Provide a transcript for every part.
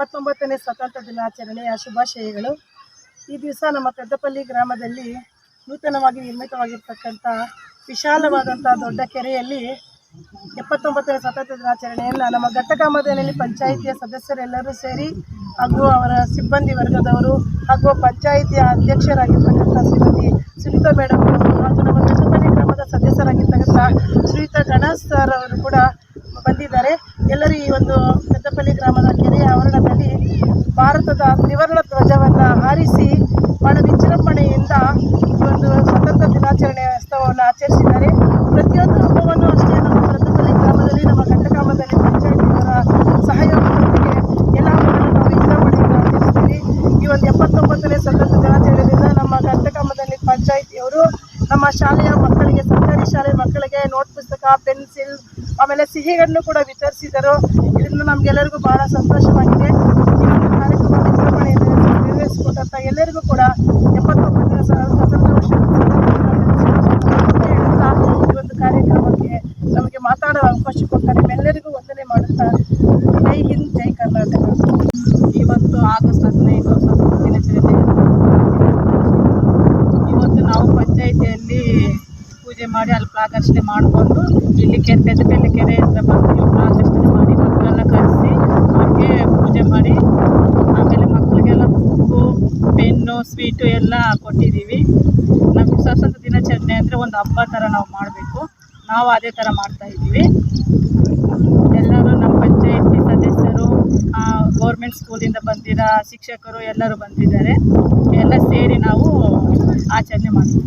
ಎಪ್ಪತ್ತೊಂಬತ್ತನೇ ಸ್ವಾತಂತ್ರ್ಯ ದಿನಾಚರಣೆಯ ಶುಭಾಶಯಗಳು. ಈ ದಿವಸ ನಮ್ಮ ಪೆದ್ದಪಲ್ಲಿ ಗ್ರಾಮದಲ್ಲಿ ನೂತನವಾಗಿ ನಿರ್ಮಿತವಾಗಿರ್ತಕ್ಕಂಥ ವಿಶಾಲವಾದಂಥ ದೊಡ್ಡ ಕೆರೆಯಲ್ಲಿ ಎಪ್ಪತ್ತೊಂಬತ್ತನೇ ಸ್ವಾತಂತ್ರ್ಯ ದಿನಾಚರಣೆಯನ್ನು ನಮ್ಮ ಘಟ್ಟಕಾಮದಲ್ಲಿ ಪಂಚಾಯಿತಿಯ ಸದಸ್ಯರೆಲ್ಲರೂ ಸೇರಿ ಹಾಗೂ ಅವರ ಸಿಬ್ಬಂದಿ ವರ್ಗದವರು ಹಾಗೂ ಪಂಚಾಯಿತಿಯ ಅಧ್ಯಕ್ಷರಾಗಿರ್ತಕ್ಕಂಥ ಶ್ರೀಮತಿ ಸುನೀತಾ ಮೇಡಮ್ ಹಾಗೂ ನಮ್ಮ ಘಟ್ಟಪಲ್ಲಿ ಗ್ರಾಮದ ಸದಸ್ಯರಾಗಿರ್ತಕ್ಕಂಥ ಶ್ರೀಯುತ ಗಣೇಶ್ ಸರ್ ಅವರು ಕೂಡ ಬಂದಿದ್ದಾರೆ. ಎಲ್ಲರೂ ಈ ಒಂದು ಪೆದ್ದಪಲ್ಲಿ ಗ್ರಾಮದ ಕೆರೆಯ ಆವರಣದಲ್ಲಿ ಭಾರತದ ತ್ರಿವರ್ಣ ಧ್ವಜವನ್ನು ಹಾರಿಸಿ ಬಹಳ ವಿಜೃಂಭಣೆಯಿಂದ ಈ ಒಂದು ಸ್ವತಂತ್ರ ದಿನಾಚರಣೆ ಉತ್ಸವವನ್ನು ಆಚರಿಸಿದ್ದಾರೆ. ಪ್ರತಿಯೊಂದು ಹಬ್ಬವನ್ನು ಅಷ್ಟೇ ನಮ್ಮ ಪೆದ್ದಪಲ್ಲಿ ಗ್ರಾಮದಲ್ಲಿ, ನಮ್ಮ ಘಟ್ಟಕಾಮದಲ್ಲಿ ಪಂಚಾಯತಿಯವರ ಸಹಯೋಗದೊಂದಿಗೆ ಎಲ್ಲ ಹಬ್ಬಗಳನ್ನು ನಾವು ವಿಜೃಂಭಣೆಯಿಂದ ಆಚರಿಸ್ತೀವಿ. ಈ ಒಂದು ಎಪ್ಪತ್ತೊಂಬತ್ತನೇ ಸ್ವತಂತ್ರ ದಿನಾಚರಣೆಯಿಂದ ನಮ್ಮ ಘಟ್ಟಕಾಮದಲ್ಲಿ ಪಂಚಾಯಿತಿಯವರು ನಮ್ಮ ಶಾಲೆಯ ಮಕ್ಕಳಿಗೆ, ಸರ್ಕಾರಿ ಶಾಲೆ ಮಕ್ಕಳಿಗೆ ನೋಟ್ ಪುಸ್ತಕ, ಪೆನ್ಸಿಲ್, ಆಮೇಲೆ ಸಿಹಿಗಳನ್ನು ಕೂಡ ವಿತರಿಸಿದರು. ಇದರಿಂದ ನಮಗೆಲ್ಲರಿಗೂ ಬಹಳ ಸಂತೋಷವಾಗಿದೆ ಈ ಒಂದು ಕಾರ್ಯಕ್ರಮ ವಿಜೃಂಭಣೆಯಿಂದ ನಿರ್ವಹಿಸಿಕೊಟ್ಟಂಥ ಎಲ್ಲರಿಗೂ ಕೂಡ ಹೇಳುತ್ತಾ ಈ ಒಂದು ಕಾರ್ಯಕ್ರಮಕ್ಕೆ ನಮಗೆ ಮಾತಾಡೋ ಅವಕಾಶ ಕೊಡ್ತಾರೆ. ಎಲ್ಲರಿಗೂ ವಂದನೆ ಮಾಡುತ್ತಾ ಜೈ ಹಿಂದ್, ಜೈ ಕರ್ನಾಟಕ. ಇವತ್ತು ಆಗಸ್ಟ್ ಹದಿನೈದು ಸ್ವಾತಂತ್ರ್ಯ ದಿನಾಚರಣೆ ಇವತ್ತು ನಾವು ಪಂಚಾಯಿತಿಯಲ್ಲಿ ಪೂಜೆ ಮಾಡಿ ಅಲ್ಲಿ ಪ್ರಾಕರ್ಷಣೆ ಮಾಡಿಕೊಂಡು ಇಲ್ಲಿ ಕೆರೆ ಪೆದ್ದಪಲ್ಲಿ ಕೆರೆ ಹತ್ರ ಬಂದು ಪ್ರಾಕರ್ಷಣೆ ಮಾಡಿ ಮಕ್ಕಳೆಲ್ಲ ಕರೆಸಿ ಅವ್ರಿಗೆ ಪೂಜೆ ಮಾಡಿ ಸ್ವೀಟು ಎಲ್ಲ ಕೊಟ್ಟಿದ್ದೀವಿ. ನಮಗೆ ಸ್ವಾತಂತ್ರ್ಯ ದಿನಾಚರಣೆ ಅಂದರೆ ಒಂದು ಹಬ್ಬ ಥರ ನಾವು ಮಾಡಬೇಕು. ನಾವು ಅದೇ ಥರ ಮಾಡ್ತಾ ಇದ್ದೀವಿ. ಎಲ್ಲರೂ ನಮ್ಮ ಪಂಚಾಯತಿ ಸದಸ್ಯರು ಗೌರ್ಮೆಂಟ್ ಸ್ಕೂಲಿಂದ ಬಂದಿರೋ ಶಿಕ್ಷಕರು ಎಲ್ಲರೂ ಬಂದಿದ್ದಾರೆ. ಎಲ್ಲ ಸೇರಿ ನಾವು ಆಚರಣೆ ಮಾಡ್ತೀವಿ.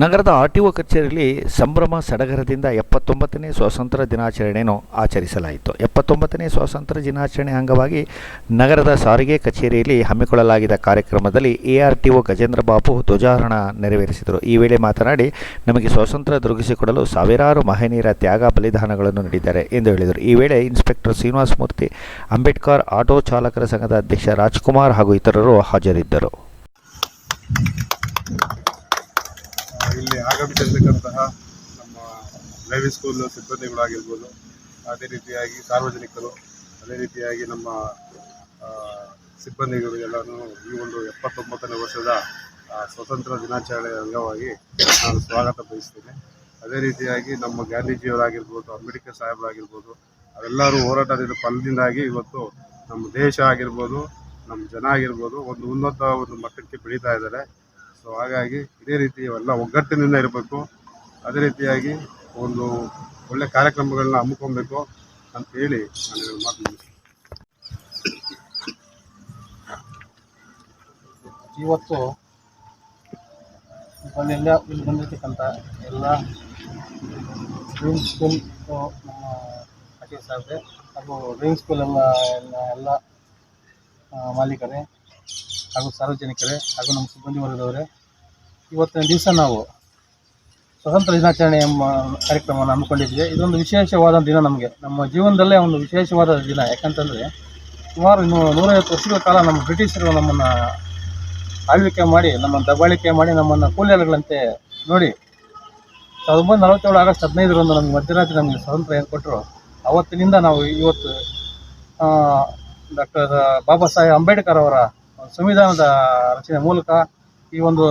ನಗರದ ಆರ್ ಟಿ ಒ ಕಚೇರಿಯಲ್ಲಿ ಸಂಭ್ರಮ ಸಡಗರದಿಂದ ಎಪ್ಪತ್ತೊಂಬತ್ತನೇ ಸ್ವಾತಂತ್ರ್ಯ ದಿನಾಚರಣೆಯನ್ನು ಆಚರಿಸಲಾಯಿತು. ಎಪ್ಪತ್ತೊಂಬತ್ತನೇ ಸ್ವಾತಂತ್ರ್ಯ ದಿನಾಚರಣೆ ಅಂಗವಾಗಿ ನಗರದ ಸಾರಿಗೆ ಕಚೇರಿಯಲ್ಲಿ ಹಮ್ಮಿಕೊಳ್ಳಲಾಗಿದ್ದ ಕಾರ್ಯಕ್ರಮದಲ್ಲಿ A R T O Gajendra Babu ಧ್ವಜಾರೋಹಣ ನೆರವೇರಿಸಿದರು. ಈ ವೇಳೆ ಮಾತನಾಡಿ, ನಮಗೆ ಸ್ವಾತಂತ್ರ್ಯ ದೊರಕಿಸಿಕೊಡಲು ಸಾವಿರಾರು ಮಹನೀಯರ ತ್ಯಾಗ ಬಲಿದಾನಗಳನ್ನು ನೀಡಿದ್ದಾರೆ ಎಂದು ಹೇಳಿದರು. ಈ ವೇಳೆ ಇನ್ಸ್ಪೆಕ್ಟರ್ ಶ್ರೀನಿವಾಸ ಮೂರ್ತಿ, ಅಂಬೇಡ್ಕರ್ ಆಟೋ ಚಾಲಕರ ಸಂಘದ ಅಧ್ಯಕ್ಷ ರಾಜ್ಕುಮಾರ್ ಹಾಗೂ ಇತರರು ಹಾಜರಿದ್ದರು. ಇಲ್ಲಿ ಆಗಮಿಸಿರ್ತಕ್ಕಂತಹ ನಮ್ಮ ಡ್ರೈವಿಂಗ್ ಸ್ಕೂಲ್ ಸಿಬ್ಬಂದಿಗಳಾಗಿರ್ಬೋದು, ಅದೇ ರೀತಿಯಾಗಿ ಸಾರ್ವಜನಿಕರು, ಅದೇ ರೀತಿಯಾಗಿ ನಮ್ಮ ಸಿಬ್ಬಂದಿಗಳು ಎಲ್ಲರೂ ಈ ಒಂದು ಎಪ್ಪತ್ತೊಂಬತ್ತನೇ ವರ್ಷದ ಸ್ವತಂತ್ರ ದಿನಾಚರಣೆ ಅಂಗವಾಗಿ ನಾನು ಸ್ವಾಗತ ಬಯಸ್ತೇನೆ. ಅದೇ ರೀತಿಯಾಗಿ ನಮ್ಮ ಗಾಂಧೀಜಿಯವರಾಗಿರ್ಬೋದು, ಅಂಬೇಡ್ಕರ್ ಸಾಹೇಬರಾಗಿರ್ಬೋದು ಅವೆಲ್ಲರೂ ಹೋರಾಟದಿಂದ ಫಲದಿಂದಾಗಿ ಇವತ್ತು ನಮ್ಮ ದೇಶ ಆಗಿರ್ಬೋದು, ನಮ್ಮ ಜನ ಆಗಿರ್ಬೋದು ಒಂದು ಉನ್ನತ ಒಂದು ಮಟ್ಟಕ್ಕೆ ಬೆಳೀತಾ ಇದ್ದಾರೆ. ಸೊ ಹಾಗಾಗಿ ಇದೇ ರೀತಿ ಎಲ್ಲ ಒಗ್ಗಟ್ಟಿನಿಂದ ಇರಬೇಕು. ಅದೇ ರೀತಿಯಾಗಿ ಒಂದು ಒಳ್ಳೆ ಕಾರ್ಯಕ್ರಮಗಳನ್ನ ಹಮ್ಮಿಕೊಬೇಕು ಅಂತ ಹೇಳಿ ನಾನು ಮಾತು ಇವತ್ತು ಬಂದೆಲ್ಲ ಇಲ್ಲಿ ಬಂದಿರ್ತಕ್ಕಂಥ ಎಲ್ಲ ಡ್ರೀಮ್ ಸ್ಕೂಲ್ ನಮ್ಮ ಅಟೀಸ್ ಸಾಹೇಬ್ರೆ ಹಾಗೂ ಡ್ರೀಮ್ ಸ್ಕೂಲ್ ಎಲ್ಲ ಎಲ್ಲ ಮಾಲೀಕರೇ ಹಾಗೂ ಸಾರ್ವಜನಿಕರೇ ಹಾಗೂ ನಮ್ಮ ಸಿಬ್ಬಂದಿ ವರ್ಗದವರೇ, ಇವತ್ತಿನ ದಿವಸ ನಾವು ಸ್ವತಂತ್ರ ದಿನಾಚರಣೆ ಎಂಬ ಕಾರ್ಯಕ್ರಮವನ್ನು ಹಮ್ಮಿಕೊಂಡಿದ್ವಿ ಇದೊಂದು ವಿಶೇಷವಾದ ದಿನ ನಮಗೆ. ನಮ್ಮ ಜೀವನದಲ್ಲೇ ಒಂದು ವಿಶೇಷವಾದ ದಿನ. ಯಾಕಂತಂದರೆ ಸುಮಾರು ಇನ್ನು ನೂರೈವತ್ತು ವರ್ಷಗಳ ಕಾಲ ನಮ್ಮ ಬ್ರಿಟಿಷರು ನಮ್ಮನ್ನು ಆಳ್ವಿಕೆ ಮಾಡಿ, ನಮ್ಮನ್ನು ದಬ್ಬಾಳಿಕೆ ಮಾಡಿ, ನಮ್ಮನ್ನು ಕೂಲಿಯಾಳುಗಳಂತೆ ನೋಡಿ ಸಾವಿರದ ಒಂಬೈನೂರ ನಲವತ್ತೇಳು ಆಗಸ್ಟ್ ಹದಿನೈದರಂದು ನಮಗೆ ಮಧ್ಯರಾತ್ರಿ ನಮಗೆ ಸ್ವತಂತ್ರ ಏರ್ಪಟ್ಟರು ಅವತ್ತಿನಿಂದ ನಾವು ಇವತ್ತು ಡಾಕ್ಟರ್ ಬಾಬಾ ಸಾಹೇಬ್ ಅಂಬೇಡ್ಕರ್ ಅವರ ಸಂವಿಧಾನದ ರಚನೆ ಮೂಲಕ ಈ ಒಂದು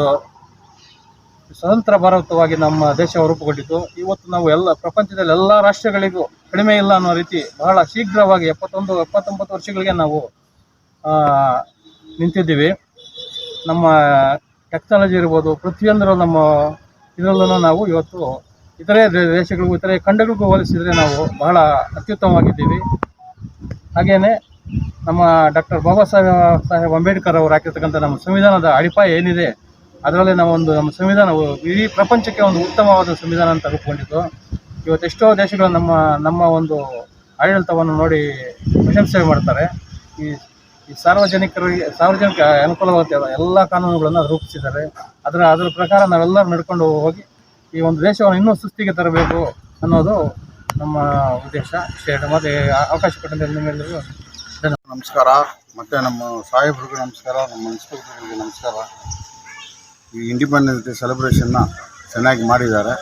ಸ್ವತಂತ್ರ ಭಾರತವಾಗಿ ನಮ್ಮ ದೇಶ ರೂಪುಗೊಂಡಿತು ಇವತ್ತು ನಾವು ಎಲ್ಲ ಪ್ರಪಂಚದಲ್ಲಿ ಎಲ್ಲ ರಾಷ್ಟ್ರಗಳಿಗೂ ಕಡಿಮೆ ಇಲ್ಲ ಅನ್ನೋ ರೀತಿ ಬಹಳ ಶೀಘ್ರವಾಗಿ ಎಪ್ಪತ್ತೊಂದು, ಎಪ್ಪತ್ತೊಂಬತ್ತು ವರ್ಷಗಳಿಗೆ ನಾವು ನಿಂತಿದ್ದೀವಿ. ನಮ್ಮ ಟೆಕ್ನಾಲಜಿ ಇರ್ಬೋದು, ಪ್ರತಿಯೊಂದರ ನಮ್ಮ ಇದರಲ್ಲೂ ನಾವು ಇವತ್ತು ಇತರೆ ದೇಶಗಳಿಗೂ, ಇತರೆ ಖಂಡಗಳಿಗೂ ಹೋಲಿಸಿದರೆ ನಾವು ಬಹಳ ಅತ್ಯುತ್ತಮವಾಗಿದ್ದೀವಿ. ಹಾಗೆಯೇ ನಮ್ಮ ಡಾಕ್ಟರ್ ಬಾಬಾ ಸಾಹೇಬ್ ಸಾಹೇಬ್ ಅಂಬೇಡ್ಕರ್ ಅವರು ಹಾಕಿರ್ತಕ್ಕಂಥ ನಮ್ಮ ಸಂವಿಧಾನದ ಅಡಿಪಾಯ ಏನಿದೆ, ಅದರಲ್ಲಿ ನಾವು ಒಂದು ನಮ್ಮ ಸಂವಿಧಾನವು ಇಡೀ ಪ್ರಪಂಚಕ್ಕೆ ಒಂದು ಉತ್ತಮವಾದ ಸಂವಿಧಾನ ಅಂತ ಇವತ್ತು ಎಷ್ಟೋ ದೇಶಗಳು ನಮ್ಮ ನಮ್ಮ ಒಂದು ಆಡಳಿತವನ್ನು ನೋಡಿ ಪ್ರಶಂಸೆ ಮಾಡ್ತಾರೆ. ಈ ಈ ಸಾರ್ವಜನಿಕರಿಗೆ, ಸಾರ್ವಜನಿಕ ಅನುಕೂಲವಾಗುತ್ತೆ ಎಲ್ಲ ಕಾನೂನುಗಳನ್ನು ರೂಪಿಸಿದ್ದಾರೆ. ಅದರ ಅದರ ಪ್ರಕಾರ ನಾವೆಲ್ಲರೂ ನಡ್ಕೊಂಡು ಹೋಗಿ ಈ ಒಂದು ದೇಶವನ್ನು ಇನ್ನೂ ಸುಸ್ಥಿಗೆ ತರಬೇಕು ಅನ್ನೋದು ನಮ್ಮ ಉದ್ದೇಶ. ಮತ್ತೆ ಅವಕಾಶ ಕೊಟ್ಟಂತೆ ನಿಮ್ಮೆಲ್ಲರಿಗೂ ನಮಸ್ಕಾರ. ಮತ್ತು ನಮ್ಮ ಸಾಹೇಬ್ರಿಗೂ ನಮಸ್ಕಾರ, ನಮ್ಮ ಇನ್ಸ್ಪೆಕ್ಟರ್ಗಳಿಗೆ ನಮಸ್ಕಾರ. ಈ ಇಂಡಿಪೆಂಡೆನ್ಸ್ ಡೇ ಸೆಲೆಬ್ರೇಷನ್ನ ಚೆನ್ನಾಗಿ ಮಾಡಿದ್ದಾರೆ.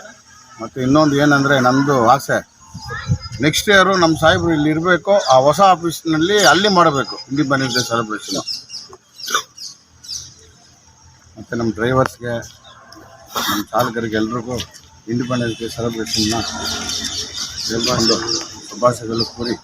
ಮತ್ತು ಇನ್ನೊಂದು ಏನಂದರೆ ನಮ್ಮದು ಆಸೆ ನೆಕ್ಸ್ಟ್ ಇಯರು ನಮ್ಮ ಸಾಹೇಬ್ರು ಇಲ್ಲಿ ಇರಬೇಕು, ಆ ಹೊಸ ಆಫೀಸ್ನಲ್ಲಿ ಅಲ್ಲಿ ಮಾಡಬೇಕು ಇಂಡಿಪೆಂಡೆನ್ಸ್ ಡೇ ಸೆಲೆಬ್ರೇಷನ್ನು ಮತ್ತು ನಮ್ಮ ಡ್ರೈವರ್ಸ್ಗೆ ನಮ್ಮ ಚಾಲಕರಿಗೆ ಎಲ್ರಿಗೂ ಇಂಡಿಪೆಂಡೆನ್ಸ್ ಡೇ ಸೆಲೆಬ್ರೇಷನ್ನ ಎಲ್ಲರೂ ಶುಭಾಶಯಗಳು ಕೋರಿ.